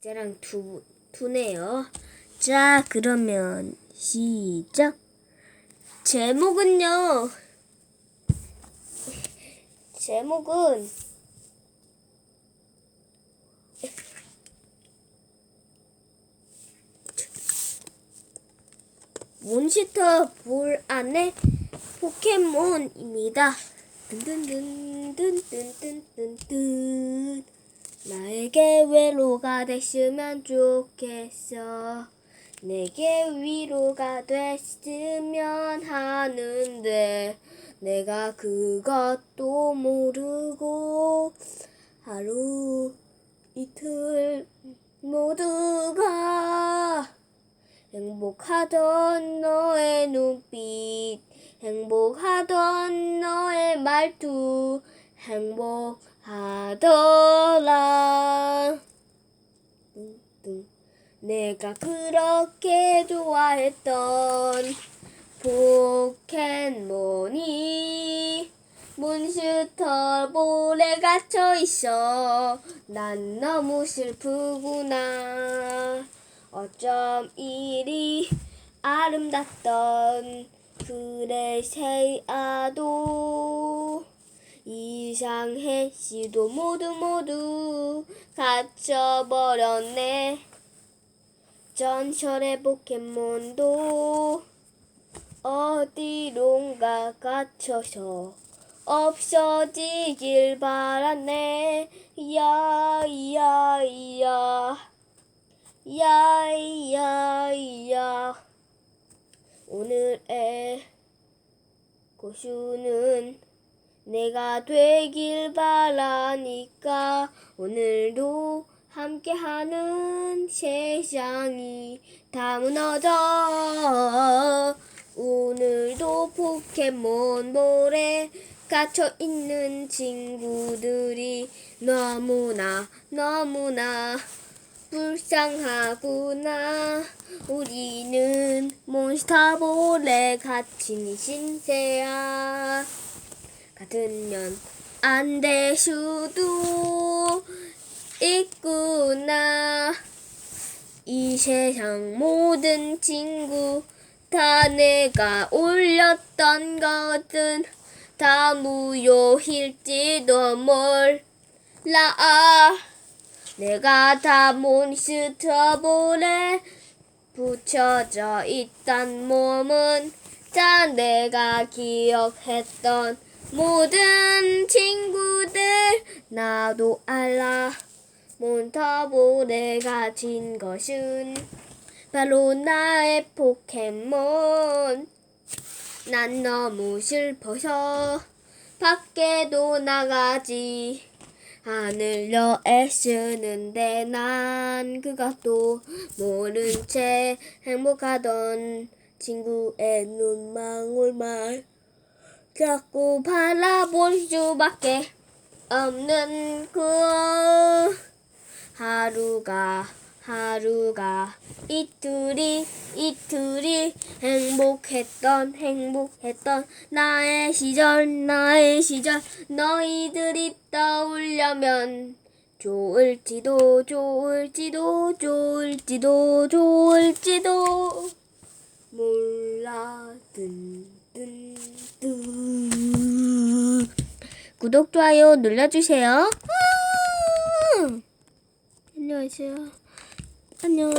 이제랑 두, 두네요. 자, 그러면 시작. 제목은요. 제목은 몬스터 볼 안에 포켓몬입니다. 든든든든든든든든 나에게 외로가 됐으면 좋겠어. 내게 위로가 됐으면 하는데 내가 그것도 모르고 하루 이틀 모두가 행복하던 너의 눈빛, 행복하던 너의 말투, 행복 뚱뚱. 내가 그렇게 좋아했던 포켓몬이 몬스터 볼에 갇혀 있어. 난 너무 슬프구나. 어쩜 이리 아름답던 그레세아도 이상해. 씨도 모두 모두 갇혀버렸네. 전설의 포켓몬도 어디론가 갇혀서 없어지길 바랐네. 야야야. 야야야. 오늘의 고수는 내가 되길 바라니까 오늘도 함께하는 세상이 다 무너져 오늘도 포켓몬 볼에 갇혀 있는 친구들이 너무나 너무나 불쌍하구나. 우리는 몬스터볼에 갇힌 신세야. 같으면 안될 수도 있구나. 이 세상 모든 친구 다 내가 올렸던 것은 다 무효일지도 몰라. 내가 다 몬스터볼에 붙여져 있던 몸은 다 내가 기억했던 모든 친구들 나도 알아. 몬스터볼에 갇힌 것은 바로 나의 포켓몬. 난 너무 슬퍼서 밖에도 나가지 하늘려 애쓰는데 난 그것도 모른 채 행복하던 친구의 눈망울만 자꾸 바라볼 수밖에 없는 그 하루가 하루가 이틀이 이틀이 행복했던 행복했던 나의 시절 나의 시절. 너희들이 떠올려면 좋을지도 좋을지도 좋을지도 좋을지도 몰라 든든든 구독 좋아요 눌러주세요. 아! 안녕하세요. 안녕.